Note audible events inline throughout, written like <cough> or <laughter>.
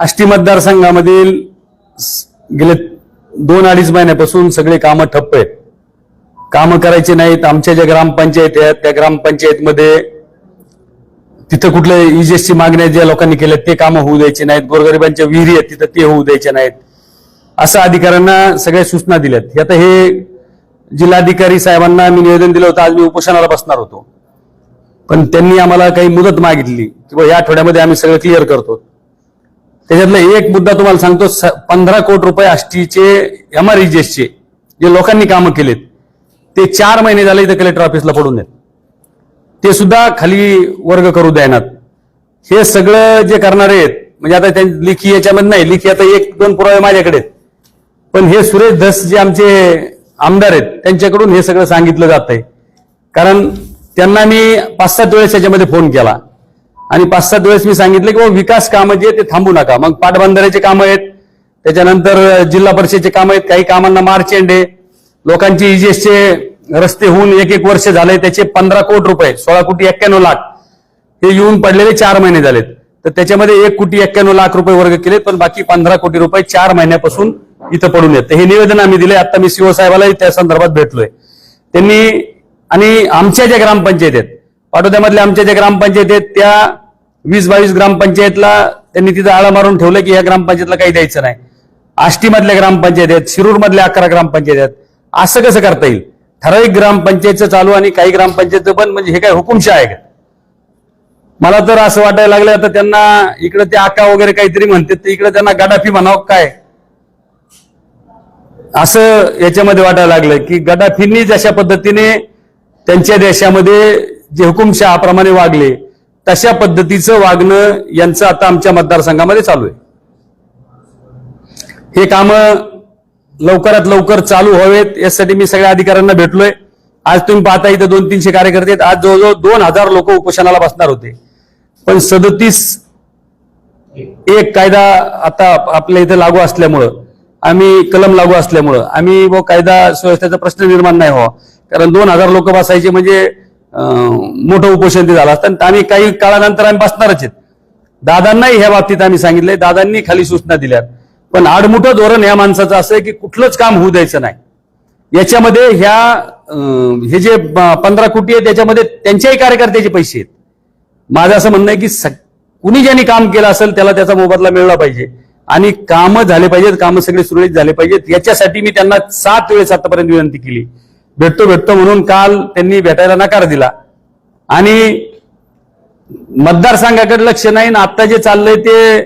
आष्टी मतदारसंघामधील गेले दोन अडीच महिन्यापासून सगळे कामं ठप्प आहेत. कामं करायचे नाहीत. आमच्या ज्या ग्रामपंचायत आहेत त्या ग्रामपंचायतमध्ये तिथं कुठल्या इजेसची मागण्या ज्या लोकांनी केल्या ते कामं होऊ द्यायचे नाहीत. गोरगरिबांच्या विहिरी आहेत तिथं ते होऊ द्यायचे नाहीत. असं अधिकाऱ्यांना सगळ्या सूचना दिल्यात. हे आता हे जिल्हाधिकारी साहेबांना मी निवेदन दिलं होतं. आज मी उपोषणाला बसणार होतो. पण त्यांनी आम्हाला काही मुदत मागितली. की बुवा या आठवड्यामध्ये आम्ही सगळं क्लिअर करतो. त्याच्यातला एक मुद्दा तुम्हाला सांगतो पंधरा कोटी रुपये आष्टीचे एम आर चे जे लोकांनी कामं केलेत ते चार महिने झाले इथं कलेक्टर ऑफिसला पडून देत. ते सुद्धा खाली वर्ग करू द्यायनात हे सगळं जे करणारे आहेत म्हणजे आता त्या लिखी याच्यामध्ये नाही लिखी आता एक दोन पुरावे माझ्याकडे आहेत. पण हे सुरेश धस जे आमचे आमदार आहेत त्यांच्याकडून हे सगळं सांगितलं जात आहे कारण त्यांना मी पाच सात वेळेस याच्यामध्ये फोन केला. आणि पाच सात वेळेस मी सांगितलं की विकास कामं जे आहेत ते थांबू नका. मग पाटबंधाऱ्याचे कामं आहेत त्याच्यानंतर जिल्हा परिषदेचे कामं आहेत काही कामांना मार्च एंड आहे लोकांचे इजेसचे रस्ते होऊन एक एक वर्ष झाले त्याचे पंधरा कोटी रुपये सोळा कोटी एक्क्याण्णव लाख हे येऊन पडलेले चार महिने झालेत. तर त्याच्यामध्ये एक कोटी एक्क्याण्णव लाख रुपये वर्ग केलेत पण बाकी पंधरा कोटी रुपये चार महिन्यापासून इथं पडून येत हे निवेदन आम्ही दिले आता मी सीओ त्या संदर्भात भेटलोय. त्यांनी आणि आमच्या ज्या ग्रामपंचायत आहेत पाटोद्यामधल्या आमच्या ज्या ग्रामपंचायत आहेत त्या वीस बावीस ग्रामपंचायतला त्यांनी तिथं आळा मारून ठेवलं की या ग्रामपंचायतला काही द्यायचं नाही. आष्टीमधल्या ग्रामपंचायत आहेत शिरूरमधल्या अकरा ग्रामपंचायत आहेत. असं कसं करता येईल? ठराविक ग्रामपंचायतचं चालू आणि काही ग्रामपंचायतचं पण म्हणजे हे काय हुकुमशा आहे का? मला तर असं वाटायला लागलं आता त्यांना इकडे ते आका वगैरे काहीतरी म्हणतात तर इकडे त्यांना गडाफी म्हणावं काय? असं याच्यामध्ये वाटायला लागलं की गडाफींनीच अशा पद्धतीने त्यांच्या देशामध्ये जे हुकुमशहाप्रमाणे वागले तशा पद्धतीचं वागणं यांचं आता आमच्या मतदारसंघामध्ये चालू आहे. हे काम लवकरात लवकर चालू व्हावेत यासाठी मी सगळ्या अधिकाऱ्यांना भेटलोय. आज तुम्ही पाहता इथं दोन तीनशे कार्यकर्ते आहेत. आज जवळजवळ दोन हजार लोक उपोषणाला बसणार होते. पण सदतीस एक कायदा आता आपल्या इथं लागू असल्यामुळं आम्ही कलम लागू असल्यामुळं आम्ही व कायदा सुव्यवस्थेचा प्रश्न निर्माण नाही व्हावा. कारण दोन हजार लोक बसायचे म्हणजे मोठं उपोषण ते झालं असतं. आणि आम्ही काही काळानंतर आम्ही बसणारच आहेत. दादांनाही ह्या बाबतीत आम्ही सांगितलंय. दादांनी खाली सूचना दिल्या पण आडमुठं धोरण ह्या माणसाचं असं आहे की कुठलंच काम होऊ द्यायचं नाही. याच्यामध्ये ह्या अं, हे जे पंधरा कोटी आहे त्याच्यामध्ये त्यांच्याही कार्यकर्त्याचे पैसे आहेत. माझं असं म्हणणं आहे की कुणी ज्यांनी काम केलं असेल त्याला त्याचा मोबदला मिळला पाहिजे. आणि कामं झाले पाहिजेत कामं सगळे सुरळीत झाले पाहिजेत. याच्यासाठी मी त्यांना सात वेळेस आतापर्यंत विनंती केली. भेटतो भेटतो म्हणून काल त्यांनी भेटायला नकार दिला. आणि मतदारसंघाकडे लक्ष नाही ना आता जे चाललंय ते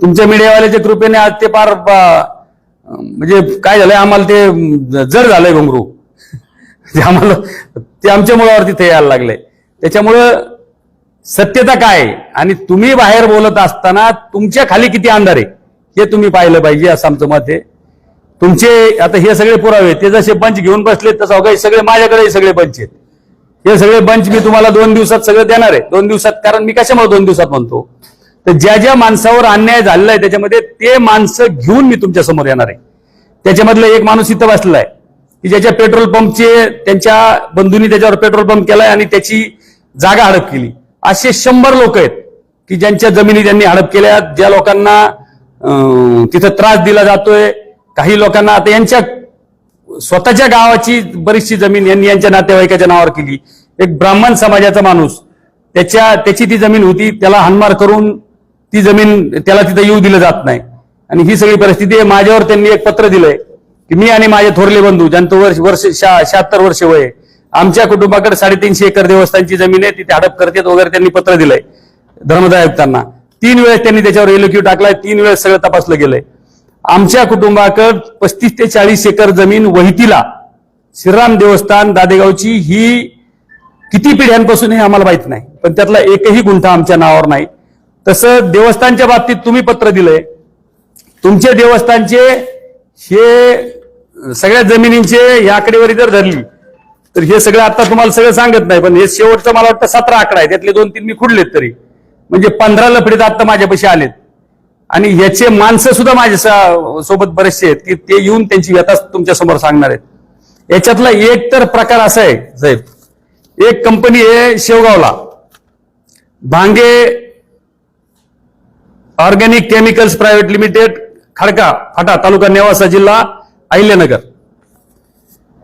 तुमच्या मीडियावाल्याच्या कृपेने आज ते फार ब- म्हणजे काय झालंय आम्हाला ते जर झालंय घुंगरू. <laughs> ते आम्हाला ते आमच्या मुळावरती ते यायला लागले त्याच्यामुळं सत्यता काय? आहे? आणि तुम्ही बाहेर बोलत असताना तुमच्या खाली किती अंधार आहे? हे तुम्ही पाहिलं पाहिजे असं आमचं मत आहे. तुमचे आता हे सगळे पुरावे ते जसे बंच घेऊन बसले तसं काही सगळे माझ्याकडे सगळे बंच आहेत. हे सगळे बंच मी तुम्हाला दोन दिवसात सगळं देणार आहे. दोन दिवसात कारण मी कशामुळे दोन दिवसात म्हणतो? तर ज्या ज्या माणसावर अन्याय झालेला आहे त्याच्यामध्ये ते माणसं घेऊन मी तुमच्यासमोर येणार आहे. त्याच्यामधला एक माणूस इथं बसलेला आहे. की ज्याच्या पेट्रोल पंपचे त्यांच्या बंधूंनी त्याच्यावर पेट्रोल पंप केलाय आणि त्याची जागा हडप केली. असे शंभर लोक आहेत की ज्यांच्या जमिनी त्यांनी हडप केल्या ज्या लोकांना तिथं त्रास दिला जातोय काही लोकांना आता यांच्या स्वतःच्या गावाची बरीचशी जमीन यांनी यांच्या नातेवाईकाच्या नावावर केली. एक ब्राह्मण समाजाचा माणूस त्याच्या त्याची ती जमीन होती त्याला हानमार करून ती जमीन त्याला तिथं येऊ दिलं जात नाही. आणि ही सगळी परिस्थिती आहे. माझ्यावर त्यांनी एक पत्र दिलंय की मी आणि माझे थोरले बंधू ज्यांचं वर्ष वर्ष शहात्तर वर्ष वय आहे, आमच्या कुटुंबाकडे साडेतीनशे एकर देवस्थानची जमीन आहे तिथे हडप करतात वगैरे त्यांनी पत्र दिलंय धर्मदाय आयुक्तांना. तीन वेळेस त्यांनी त्याच्यावर एलोक्यू टाकलाय तीन वेळेस सगळं तपासलं गेलंय. आमच्या कुटुंबाकड पस्तीस ते चाळीस एकर जमीन वहितीला श्रीराम देवस्थान दादेगावची ही किती पिढ्यांपासून हे आम्हाला माहीत नाही. पण त्यातला एकही गुंठा आमच्या नावावर नाही. तसं देवस्थानच्या बाबतीत तुम्ही पत्र दिलंय. तुमचे देवस्थानचे हे सगळ्या जमिनींचे या आकडेवारी जर धरली तर हे सगळं आता तुम्हाला सगळं सांगत नाही पण हे शेवटचं मला वाटतं सतरा आकडा आहे. त्यातले दोन तीन मी खुडलेत तरी. म्हणजे पंधरा लफडीत आता माझ्यापाशी आलेत. आणि याचे माणसं सुद्धा माझ्या सोबत बरेचसे आहेत की ते येऊन त्यांची व्यथा तुमच्यासमोर सांगणार आहेत. याच्यातला एक तर प्रकार असा आहे साहेब. एक कंपनी आहे शेवगावला. Bhange organic chemicals private limited Khadka Phata taluka Nevasa जिल्हा अहिल्यानगर.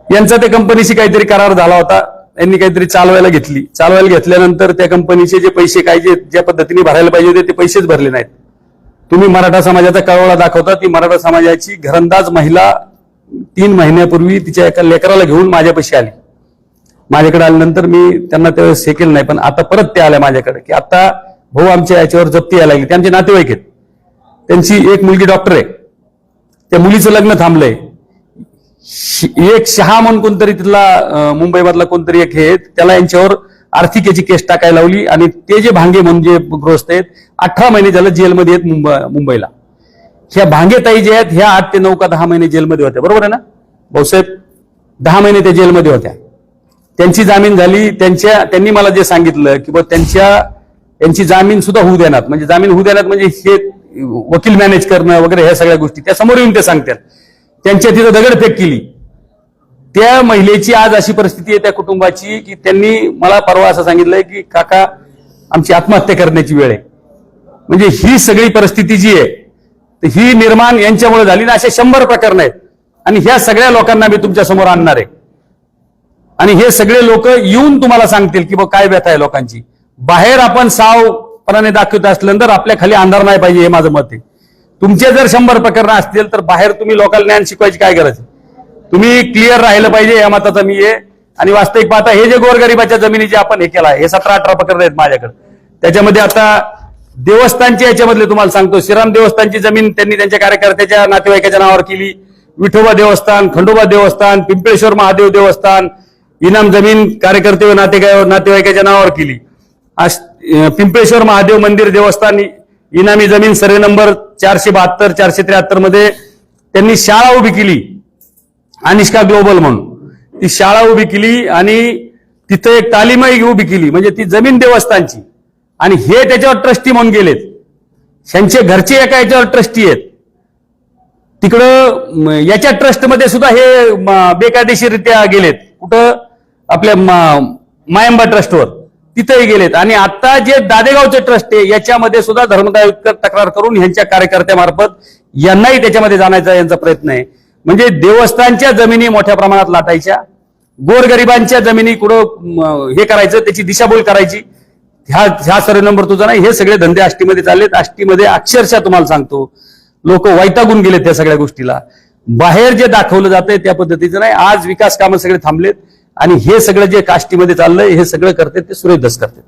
यांचा त्या कंपनीशी काहीतरी करार झाला होता. यांनी काहीतरी चालवायला घेतली. चालवायला घेतल्यानंतर त्या कंपनीचे जे पैसे काय जे ज्या पद्धतीने भरायला पाहिजे होते ते पैसेच भरले नाहीत. तुम्ही मराठा समाजाचा कळवळा दाखवता ती मराठा समाजाची घरंदाज महिला तीन महिन्यापूर्वी तिच्या एका लेकराला घेऊन माझ्यापाशी आली. माझ्याकडे आल्यानंतर मी त्यांना त्यावेळेस हे केलं नाही पण आता परत ते आल्या माझ्याकडे की आता भाऊ आमच्या याच्यावर जप्ती यायला लागली. त्यांचे नातेवाईक आहेत. त्यांची एक मुलगी डॉक्टर आहे. त्या मुलीचं लग्न थांबलंय. श- एक शहा म्हणून कोणतरी तिथला मुंबईमधला कोणतरी एक हे त्याला यांच्यावर आर्थिक याची केस टाकायला लावली आणि ते जे भांगे म्हणजे ग्रस्त आहेत अठरा महिने झालं जेलमध्ये आहेत मुंबई- मुंबईला. ह्या भांगेताई जे आहेत ह्या आठ ते नऊ का दहा महिने जेलमध्ये होत्या. बरोबर आहे ना? भाऊसाहेब दहा महिने त्या जेलमध्ये होत्या. त्यांची जामीन झाली त्यांच्या त्यांनी मला जे सांगितलं की बा त्यांच्या यांची जामीन सुद्धा होऊ देणार. म्हणजे जामीन होऊ देणार म्हणजे हे वकील मॅनेज करणं वगैरे ह्या सगळ्या गोष्टी. त्या समोर येऊन ते सांगतात. त्यांच्या तिथं दगडफेक केली. त्या महिलेची आज अशी परिस्थिती आहे त्या कुटुंबाची की त्यांनी मला परवा असं सांगितलंय की काका आमची आत्महत्या करण्याची वेळ आहे. म्हणजे ही सगळी परिस्थिती जी आहे तर ही निर्माण यांच्यामुळे झाली ना असे शंभर प्रकरण आहेत. आणि ह्या सगळ्या लोकांना मी तुमच्यासमोर आणणार आहे. आणि हे सगळे लोक येऊन तुम्हाला सांगतील की बघ काय व्यथा आहे लोकांची. बाहेर आपण सावपणाने दाखवत असल्यानंतर आपल्या खाली अंधार नाही पाहिजे हे माझं मत आहे. तुमचे जर शंभर प्रकरण असतील तर बाहेर तुम्ही लोकांना ज्ञान शिकवायची काय गरज आहे? तुम्ही क्लिअर राहिलं पाहिजे या मताचा मी आहे आणि वास्तविक पाहता हे जे गोरगरिबाच्या जमिनीचे आपण हे केलं आहे हे सतरा अठरा प्रकरण आहेत माझ्याकडे. त्याच्यामध्ये आता देवस्थानचे याच्यामधले तुम्हाला सांगतो. श्रीराम देवस्थानची जमीन त्यांनी त्यांच्या कार्यकर्त्याच्या नातेवाईकाच्या नावावर केली. विठोबा देवस्थान खंडोबा देवस्थान पिंपळेश्वर महादेव देवस्थान इनाम जमीन कार्यकर्ते व नातेगाव नातेवाईकाच्या नावावर केली. पिंपळेश्वर महादेव मंदिर देवस्थान इनामी जमीन सर्वे नंबर चारशे बहात्तर चारशे त्र्याहत्तरमध्ये त्यांनी शाळा उभी केली. अनिष्का ग्लोबल म्हणून. ती शाळा उभी केली आणि तिथं एक तालीमही उभी केली. म्हणजे ती जमीन देवस्थानची. आणि हे त्याच्यावर ट्रस्टी म्हणून गेलेत. त्यांचे घरचे एका याच्यावर ट्रस्टी आहेत. तिकडं याच्या ट्रस्टमध्ये सुद्धा हे बेकायदेशीररित्या गेलेत. कुठं? आपल्या मायंबा ट्रस्टवर तिथेही गेलेत. आणि आता जे दादेगावचे ट्रस्ट आहे याच्यामध्ये सुद्धा धर्मदायुक्त तक्रार करून ह्यांच्या कार्यकर्त्यामार्फत यांनाही त्याच्यामध्ये जाण्याचा यांचा प्रयत्न आहे. म्हणजे देवस्थानच्या जमिनी मोठ्या प्रमाणात लाटायच्या गोरगरिबांच्या जमिनी कुठं हे करायचं त्याची दिशाभूल करायची. ह्या ह्या सर्व नंबर तुझा नाही हे सगळे धंदे आष्टीमध्ये चाललेत. आष्टीमध्ये अक्षरशः तुम्हाला सांगतो लोक वैतागून गेलेत त्या सगळ्या गोष्टीला. बाहेर जे दाखवलं जातंय त्या पद्धतीचं नाही. आज विकास कामं सगळे थांबलेत आणि हे सगळं जे काष्टीमध्ये चाललंय हे सगळं करते ते सुरेश दस करते